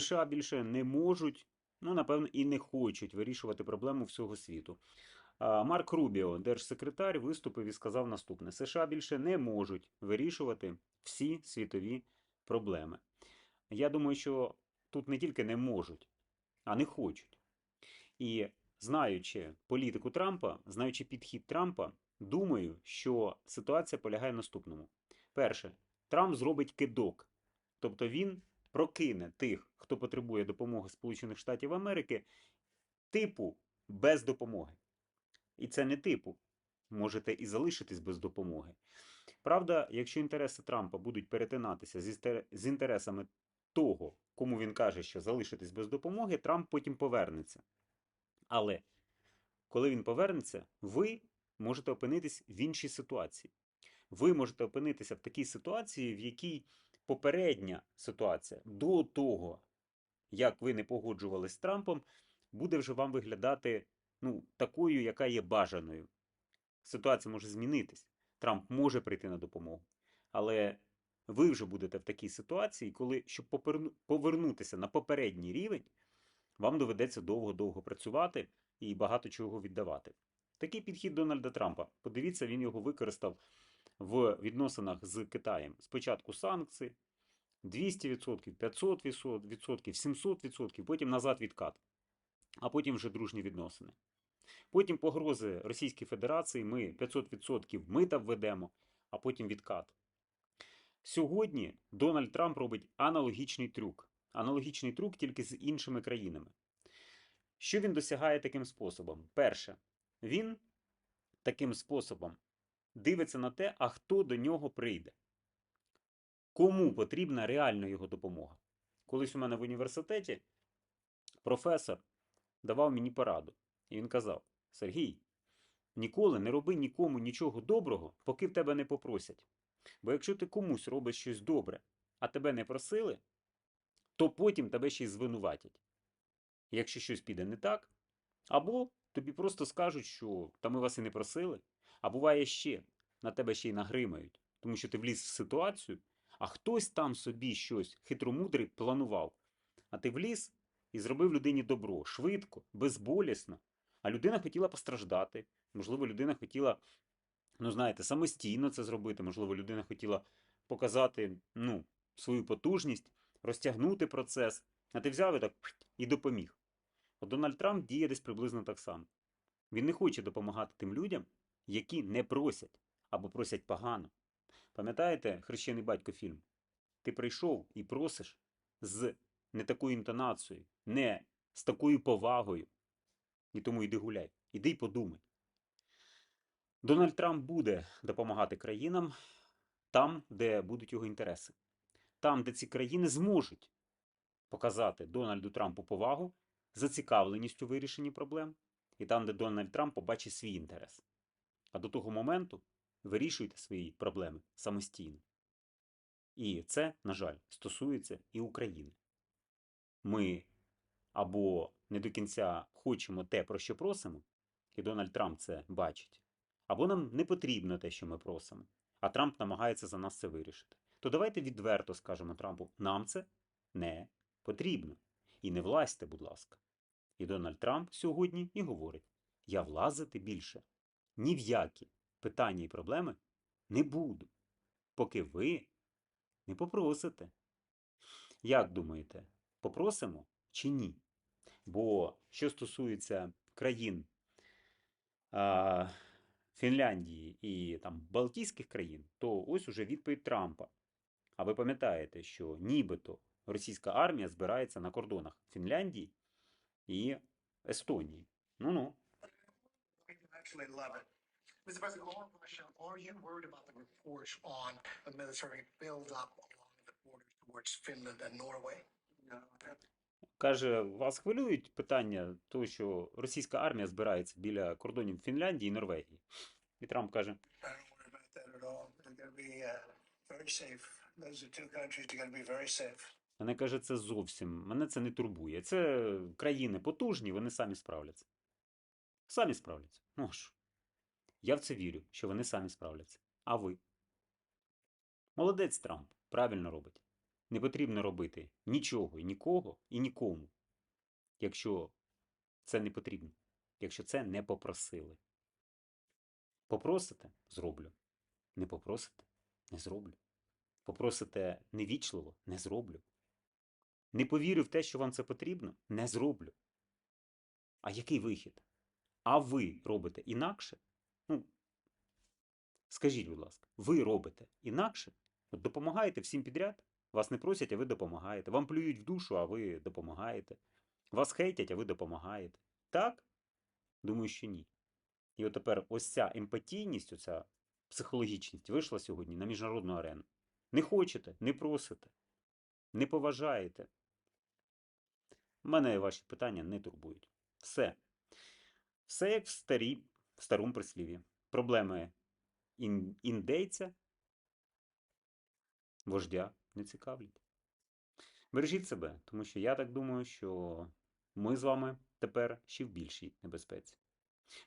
США більше не можуть, ну, напевно, і не хочуть вирішувати проблему всього світу. Марк Рубіо, держсекретар, виступив і сказав наступне: США більше не можуть вирішувати всі світові проблеми. Я думаю, що тут не тільки не можуть, а не хочуть. І знаючи політику Трампа, знаючи підхід Трампа, думаю, що ситуація полягає в наступному. Перше, Трамп зробить кидок, тобто він прокине тих, хто потребує допомоги Сполучених Штатів Америки, типу без допомоги. І це не типу. Можете і залишитись без допомоги. Правда, якщо інтереси Трампа будуть перетинатися з інтересами того, кому він каже, що залишитись без допомоги, Трамп потім повернеться. Але коли він повернеться, ви можете опинитись в іншій ситуації. Ви можете опинитися в такій ситуації, в якій попередня ситуація до того, як ви не погоджувалися з Трампом, буде вже вам виглядати ну, такою, яка є бажаною. Ситуація може змінитись. Трамп може прийти на допомогу. Але ви вже будете в такій ситуації, коли, щоб повернутися на попередній рівень, вам доведеться довго-довго працювати і багато чого віддавати. Такий підхід Дональда Трампа. Подивіться, він його використав в відносинах з Китаєм. Спочатку санкції 200%, 500%, 700%, потім назад відкат, а потім вже дружні відносини. Потім погрози Російській Федерації, ми 500% мита введемо, а потім відкат. Сьогодні Дональд Трамп робить аналогічний трюк. Аналогічний трюк тільки з іншими країнами. Що він досягає таким способом? Перше, він таким способом дивиться на те, а хто до нього прийде. Кому потрібна реально його допомога. Колись у мене в університеті професор давав мені пораду. І він казав: Сергій, ніколи не роби нікому нічого доброго, поки в тебе не попросять. Бо якщо ти комусь робиш щось добре, а тебе не просили, то потім тебе ще й звинуватять. Якщо щось піде не так, або тобі просто скажуть, що та ми вас і не просили, а буває ще, на тебе ще й нагримають, тому що ти вліз в ситуацію, а хтось там собі щось хитромудрий планував, а ти вліз і зробив людині добро швидко, безболісно. А людина хотіла постраждати. Можливо, людина хотіла, ну знаєте, самостійно це зробити. Можливо, людина хотіла показати ну, свою потужність, розтягнути процес. А ти взяв і так і допоміг. Дональд Трамп діє десь приблизно так само. Він не хоче допомагати тим людям, які не просять або просять погано. Пам'ятаєте хрещений батько фільм? Ти прийшов і просиш з не такою інтонацією, не з такою повагою. І тому йди гуляй, іди й подумай. Дональд Трамп буде допомагати країнам там, де будуть його інтереси. Там, де ці країни зможуть показати Дональду Трампу повагу, зацікавленість у вирішенні проблем, і там, де Дональд Трамп побачить свій інтерес. А до того моменту вирішуйте свої проблеми самостійно. І це, на жаль, стосується і України. Ми або не до кінця хочемо те, про що просимо, і Дональд Трамп це бачить, або нам не потрібно те, що ми просимо, а Трамп намагається за нас це вирішити. То давайте відверто скажемо Трампу: нам це не потрібно. І не влазьте, будь ласка. І Дональд Трамп сьогодні і говорить: я влазити більше ні в які питання і проблеми не буду, поки ви не попросите. Як думаєте, попросимо чи ні? Бо що стосується країн а, Фінляндії і там Балтійських країн, то ось уже відповідь Трампа. А ви пам'ятаєте, що нібито російська армія збирається на кордонах Фінляндії і Естонії. Love it. Mr. President, one question. Are you. Каже, вас хвилюють питання того, що російська армія збирається біля кордонів Фінляндії і Норвегії. І Трамп каже: Мене каже, це зовсім мене це не турбує. Це країни потужні, вони самі справляться. Самі справляться. Ну ж. Я в це вірю, що вони самі справляться. А ви? Молодець Трамп, правильно робить. Не потрібно робити нічого і нікого і нікому, якщо це не потрібно, якщо це не попросили. Попросите зроблю. Не попросите не зроблю. Попросите невічливо не зроблю. Не повірю в те, що вам це потрібно, не зроблю. А який вихід? А ви робите інакше? Ну, скажіть, будь ласка, ви робите інакше? От допомагаєте всім підряд? Вас не просять, а ви допомагаєте. Вам плюють в душу, а ви допомагаєте. Вас хейтять, а ви допомагаєте. Так? Думаю, що ні. І от тепер ось ця емпатійність, оця психологічність вийшла сьогодні на міжнародну арену. Не хочете, не просите, не поважаєте. Мене ваші питання не турбують. Все. Все як в старій, в старому прислів'ї. Проблеми ін, індейця, вождя не цікавлять. Бережіть себе, тому що я так думаю, що ми з вами тепер ще в більшій небезпеці.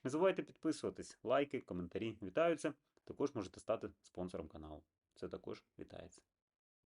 Не забувайте підписуватись, лайки, коментарі вітаються. Також можете стати спонсором каналу. Це також вітається.